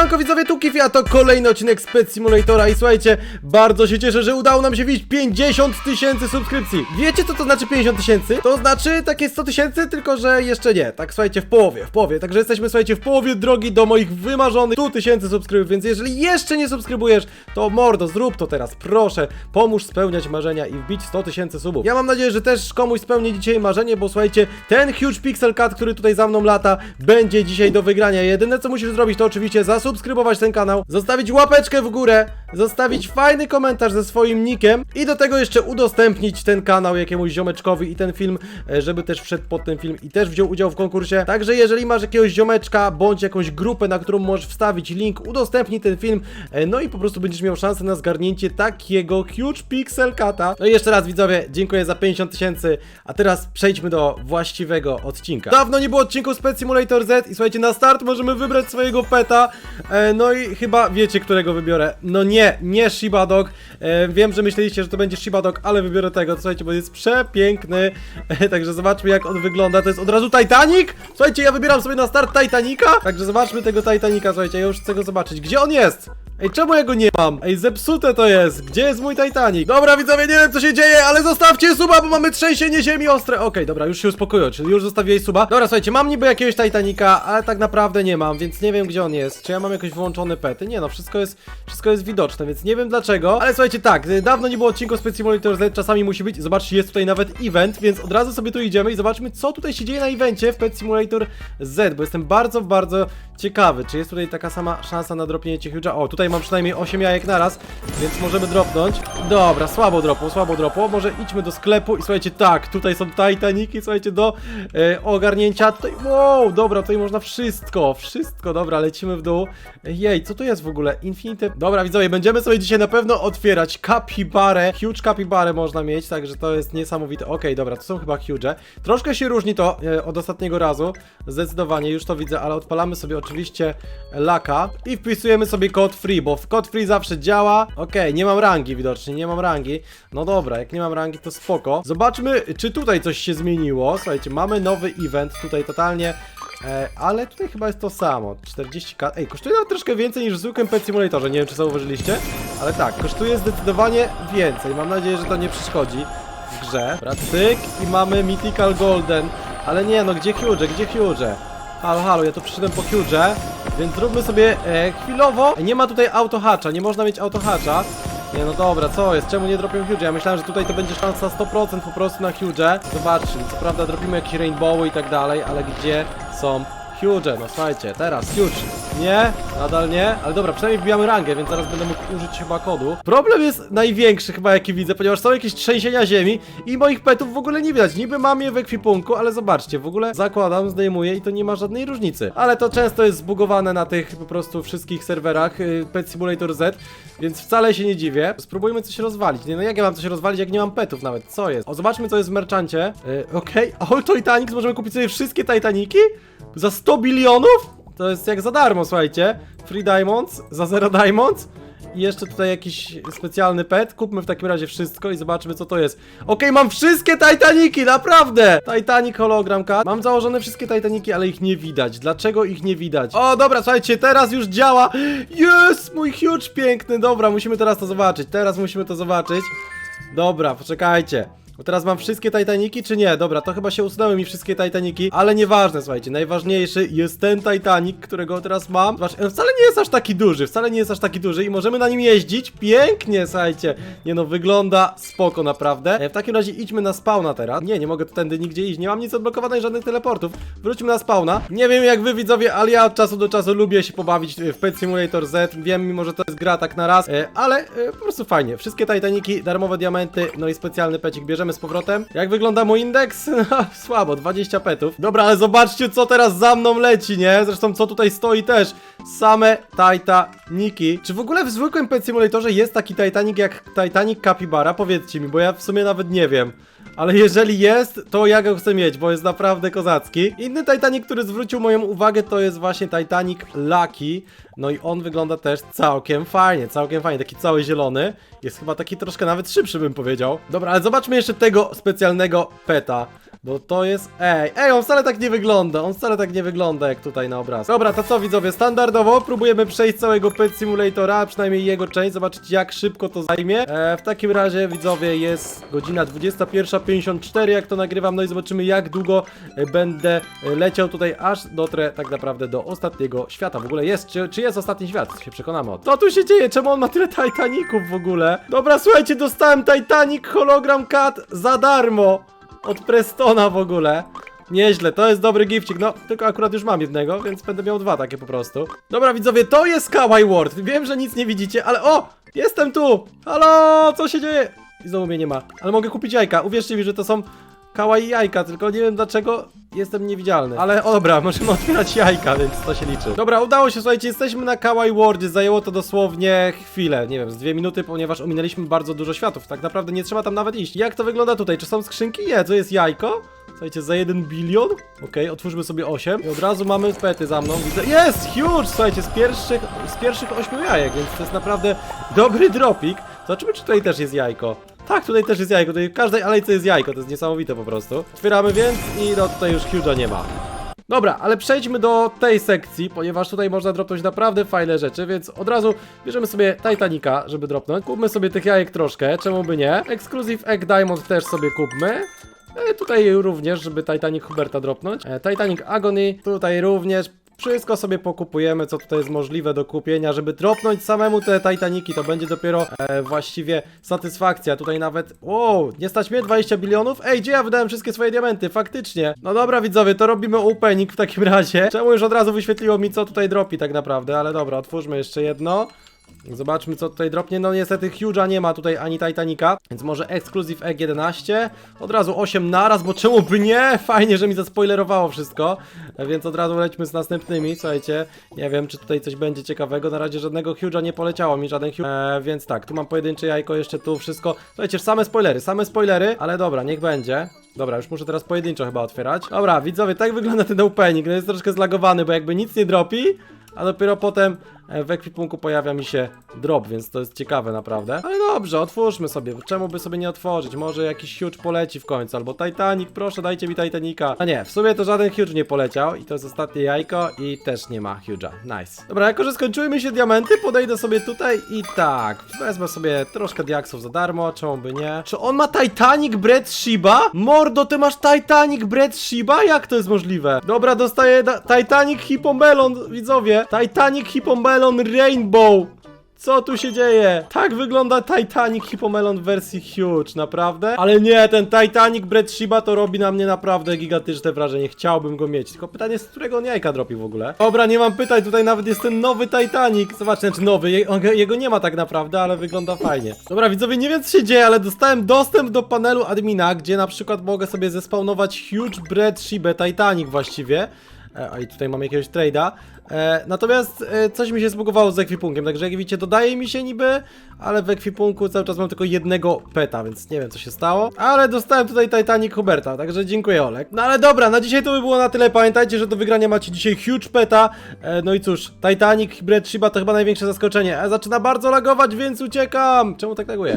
Siemanko widzowie, tu Kifi, a to kolejny odcinek z Simulatora i słuchajcie, bardzo się cieszę, że udało nam się wbić 50 tysięcy subskrypcji. Wiecie co to znaczy 50 tysięcy? To znaczy takie 100 tysięcy, tylko że jeszcze nie, tak słuchajcie, w połowie, w połowie, także jesteśmy słuchajcie w połowie drogi do moich wymarzonych 100 tysięcy subskrybów, więc jeżeli jeszcze nie subskrybujesz, to mordo, zrób to teraz, proszę, pomóż spełniać marzenia i wbić 100 tysięcy subów. Ja mam nadzieję, że też komuś spełni dzisiaj marzenie, bo słuchajcie, ten huge pixel cut, który tutaj za mną lata, będzie dzisiaj do wygrania. Jedyne co musisz zrobić, to oczywiście zasubskrybować ten kanał, zostawić łapeczkę w górę, zostawić fajny komentarz ze swoim nickiem i do tego jeszcze udostępnić ten kanał jakiemuś ziomeczkowi i ten film, e, żeby też wszedł pod ten film i też wziął udział w konkursie. Także jeżeli masz jakiegoś ziomeczka bądź jakąś grupę, na którą możesz wstawić link, udostępnij ten film, e, no i po prostu będziesz miał szansę na zgarnięcie takiego huge pixel cata. No i jeszcze raz widzowie, dziękuję za 50 tysięcy, a teraz przejdźmy do właściwego odcinka. Dawno nie było odcinku z Pet Simulator Z i słuchajcie, na start możemy wybrać swojego peta, e, no i chyba wiecie, którego wybiorę. No nie, nie Shiba Dog, e, wiem, że myśleliście, że to będzie Shiba Dog, ale wybiorę tego, słuchajcie, bo jest przepiękny, e, także zobaczmy jak on wygląda, to jest od razu Titanic? Słuchajcie, ja wybieram sobie na start Titanica, także zobaczmy tego Titanica, słuchajcie, ja już chcę go zobaczyć. Gdzie on jest? Ej, czemu ja go nie mam? Ej, zepsute to jest. Gdzie jest mój Titanic? Dobra, widzowie, nie wiem co się dzieje, ale zostawcie suba, bo mamy trzęsienie ziemi ostre. Okej, dobra, już się uspokoję, czyli już zostawiłeś suba. Dobra, słuchajcie, mam niby jakiegoś Titanica, ale tak naprawdę nie mam, więc nie wiem gdzie on jest. Czy ja mam jakoś wyłączone pety? Nie no, wszystko jest, wszystko jest widoczne, więc nie wiem dlaczego. Ale słuchajcie, tak, y, dawno nie było odcinku z Pet Simulator Z, czasami musi być. Zobaczcie, jest tutaj nawet event, więc od razu sobie tu idziemy i zobaczmy, co tutaj się dzieje na evencie w Pet Simulator Z, bo jestem bardzo, bardzo ciekawy, czy jest tutaj taka sama szansa na dropnięcie huge'a. O, tutaj mam przynajmniej 8 jajek naraz, więc możemy dropnąć. Dobra, słabo dropło, słabo dropło. Może idźmy do sklepu i słuchajcie, tak, tutaj są Titaniki, słuchajcie, do e, ogarnięcia. Tutaj, wow, dobra, tutaj można wszystko, wszystko, dobra, lecimy w dół. Jej, co to jest w ogóle? Infinite. Dobra, widzowie, będziemy sobie dzisiaj na pewno otwierać kapibarę. Huge kapibarę można mieć, także to jest niesamowite. Okej, dobra, to są chyba huge. Troszkę się różni to e, od ostatniego razu, zdecydowanie, już to widzę, ale odpalamy sobie oczywiście laka i wpisujemy sobie kod free, bo w kod free zawsze działa. Okej, nie mam rangi widocznie, nie mam rangi. No dobra, jak nie mam rangi, to spoko. Zobaczmy, czy tutaj coś się zmieniło. Słuchajcie, mamy nowy event, tutaj totalnie E, ale tutaj chyba jest to samo. 40k. Ej, kosztuje nawet troszkę więcej niż w zwykłym Pet Simulatorze. Nie wiem, czy zauważyliście, ale tak, kosztuje zdecydowanie więcej. Mam nadzieję, że to nie przeszkodzi w grze. Dobra, cyk i mamy Mythical Golden. Ale nie, no gdzie Huge? Gdzie Huge? Halo, halo, ja tu przyszedłem po Huge, więc zróbmy sobie e, chwilowo. Nie ma tutaj autohatcha, nie można mieć autohatcha. Nie no dobra, co jest? Czemu nie dropią Huge? Ja myślałem, że tutaj to będzie szansa 100% po prostu na Huge. Zobaczmy, co prawda dropimy jakieś rainbowy i tak dalej, ale gdzie są Huge? No słuchajcie, teraz Huge. Nie, nadal nie, ale dobra, przynajmniej wbijamy rangę, więc zaraz będę mógł użyć chyba kodu. Problem jest największy chyba jaki widzę, ponieważ są jakieś trzęsienia ziemi i moich petów w ogóle nie widać. Niby mam je w ekwipunku, ale zobaczcie, w ogóle zakładam, zdejmuję i to nie ma żadnej różnicy. Ale to często jest zbugowane na tych po prostu wszystkich serwerach y, Pet Simulator Z, więc wcale się nie dziwię. Spróbujmy coś rozwalić. Nie no jak ja mam coś rozwalić, jak nie mam petów nawet, co jest? O, zobaczmy co jest w merchancie. Yy, Okej, okay. o Titanic, możemy kupić sobie wszystkie Titaniki? Za 100 bilionów? To jest jak za darmo, słuchajcie. Free Diamonds, za 0 Diamonds. I jeszcze tutaj jakiś specjalny pet. Kupmy w takim razie wszystko i zobaczmy co to jest. Okej, mam wszystkie Titaniki, naprawdę! Titanic hologram card. Mam założone wszystkie Titaniki, ale ich nie widać. Dlaczego ich nie widać? O, dobra, słuchajcie, teraz już działa. Jest, mój huge piękny. Dobra, musimy teraz to zobaczyć. Teraz musimy to zobaczyć. Dobra, poczekajcie. Bo teraz mam wszystkie Titaniki, czy nie? Dobra, to chyba się usunęły mi wszystkie Titaniki, ale nieważne, słuchajcie, najważniejszy jest ten Titanic, którego teraz mam. Zobacz, on wcale nie jest aż taki duży, wcale nie jest aż taki duży i możemy na nim jeździć pięknie, słuchajcie. Nie no, wygląda spoko naprawdę. E, W takim razie idźmy na spawna teraz. Nie, nie mogę tędy nigdzie iść, nie mam nic odblokowanych, żadnych teleportów. Wróćmy na spawna. Nie wiem jak wy widzowie, ale ja od czasu do czasu lubię się pobawić w Pet Simulator Z. Wiem, mimo że to jest gra tak na raz, e, ale e, po prostu fajnie. Wszystkie Titaniki, darmowe diamenty, no i specjalny pecik bierzemy z powrotem. Jak wygląda mój indeks? No, Słabo, 20 petów. Dobra, ale zobaczcie co teraz za mną leci, nie? Zresztą co tutaj stoi też. Same Titaniki. Czy w ogóle w zwykłym Pet Simulatorze jest taki Titanic jak Titanic Capybara? Powiedzcie mi, bo ja w sumie nawet nie wiem. Ale jeżeli jest, to ja go chcę mieć, bo jest naprawdę kozacki. Inny Titanic, który zwrócił moją uwagę, to jest właśnie Titanic Lucky. No i on wygląda też całkiem fajnie, całkiem fajnie, taki cały zielony. Jest chyba taki troszkę nawet szybszy bym powiedział. Dobra, ale zobaczmy jeszcze tego specjalnego peta. Bo to jest... Ej, ej, on wcale tak nie wygląda, on wcale tak nie wygląda jak tutaj na obrazku. Dobra, to co widzowie, standardowo próbujemy przejść całego Pet Simulatora, a przynajmniej jego część, zobaczyć jak szybko to zajmie. E, w takim razie widzowie jest godzina 21.54 jak to nagrywam, no i zobaczymy jak długo e, będę e, leciał tutaj, aż dotrę tak naprawdę do ostatniego świata. W ogóle jest, czy, czy jest ostatni świat? Się przekonamy o tym. Co tu się dzieje? Czemu on ma tyle Titaników w ogóle? Dobra, słuchajcie, dostałem Titanic Hologram Cat za darmo od Prestona w ogóle. Nieźle, to jest dobry gifcik, no tylko akurat już mam jednego, więc będę miał dwa takie po prostu. Dobra widzowie, to jest Kawaii World. Wiem, że nic nie widzicie, ale o! Jestem tu! Halo, co się dzieje? I znowu mnie nie ma. Ale mogę kupić jajka. Uwierzcie mi, że to są kawaii jajka, tylko nie wiem dlaczego jestem niewidzialny. Ale dobra, możemy otwierać jajka, więc to się liczy. Dobra, udało się, słuchajcie, jesteśmy na Kawaii Worldzie. Zajęło to dosłownie chwilę, nie wiem, z dwie minuty, ponieważ ominęliśmy bardzo dużo światów. Tak naprawdę nie trzeba tam nawet iść. Jak to wygląda tutaj? Czy są skrzynki? Nie, to jest jajko. Słuchajcie, za 1 bilion? Okej, otwórzmy sobie 8 i od razu mamy pety za mną. Widzę, jest! Huge! Słuchajcie, z pierwszych, z pierwszych 8 jajek, więc to jest naprawdę dobry dropik. Zobaczymy, czy tutaj też jest jajko. Tak, tutaj też jest jajko, tutaj w każdej alejce jest jajko, to jest niesamowite po prostu. Otwieramy więc i no tutaj już Huge'a nie ma. Dobra, ale przejdźmy do tej sekcji, ponieważ tutaj można dropnąć naprawdę fajne rzeczy, więc od razu bierzemy sobie Titanica, żeby dropnąć. Kupmy sobie tych jajek troszkę, czemu by nie? Exclusive Egg Diamond też sobie kupmy. E, tutaj również, żeby Titanic Huberta dropnąć. E, Titanic Agony, tutaj również. Wszystko sobie pokupujemy, co tutaj jest możliwe do kupienia, żeby dropnąć samemu te Titaniki, to będzie dopiero e, właściwie satysfakcja. Tutaj nawet, wow, nie stać mnie 20 bilionów? Ej, gdzie ja wydałem wszystkie swoje diamenty? Faktycznie. No dobra widzowie, to robimy opening w takim razie. Czemu już od razu wyświetliło mi, co tutaj dropi tak naprawdę, ale dobra, otwórzmy jeszcze jedno. Zobaczmy co tutaj dropnie, no niestety Huge'a nie ma tutaj ani Titanica, więc może Exclusive Egg 11 Od razu 8 naraz, bo czemu by nie? Fajnie, że mi zaspoilerowało wszystko. E, Więc od razu lećmy z następnymi, słuchajcie Nie wiem, czy tutaj coś będzie ciekawego, na razie żadnego Huge'a nie poleciało mi, żaden Huge e, Więc tak, tu mam pojedyncze jajko, jeszcze tu wszystko. Słuchajcie, same spoilery, same spoilery, ale dobra, niech będzie. Dobra, już muszę teraz pojedynczo chyba otwierać. Dobra, widzowie, tak wygląda ten opening, no jest troszkę zlagowany, bo jakby nic nie dropi a dopiero potem w ekwipunku pojawia mi się drop, więc to jest ciekawe naprawdę. Ale dobrze, otwórzmy sobie. Czemu by sobie nie otworzyć? Może jakiś huge poleci w końcu, albo Titanic, proszę dajcie mi Titanica. A nie, w sumie to żaden huge nie poleciał i to jest ostatnie jajko i też nie ma huge'a. Nice. Dobra, jako że skończyły się diamenty, podejdę sobie tutaj i tak, wezmę sobie troszkę diaksów za darmo, czemu by nie? Czy on ma Titanic Bread Shiba? Mordo, ty masz Titanic Bread Shiba? Jak to jest możliwe? Dobra, dostaję Titanic Hippomelon, widzowie. Titanic Hippomelon Rainbow. Co tu się dzieje? Tak wygląda Titanic Hippomelon w wersji huge, naprawdę? Ale nie, ten Titanic Bread Shiba to robi na mnie naprawdę gigantyczne wrażenie. Chciałbym go mieć. Tylko pytanie z którego on jajka dropi w ogóle? Dobra, nie mam pytań, tutaj nawet jest ten nowy Titanic. Zobaczcie, znaczy nowy, je, jego nie ma tak naprawdę, ale wygląda fajnie. Dobra, widzowie, nie wiem co się dzieje, ale dostałem dostęp do panelu admina, gdzie na przykład mogę sobie zespawnować Huge Bread Shiba Titanic właściwie. E, a i tutaj mam jakiegoś trade'a. E, natomiast e, coś mi się zbugowało z ekwipunkiem, także jak widzicie dodaje mi się niby, ale w ekwipunku cały czas mam tylko jednego peta, więc nie wiem co się stało. Ale dostałem tutaj Titanic Huberta, także dziękuję Olek. No ale dobra, na dzisiaj to by było na tyle. Pamiętajcie, że do wygrania macie dzisiaj huge peta. No i cóż, Titanic Hybrid Shiba to chyba największe zaskoczenie. Zaczyna bardzo lagować, więc uciekam. Czemu tak laguje?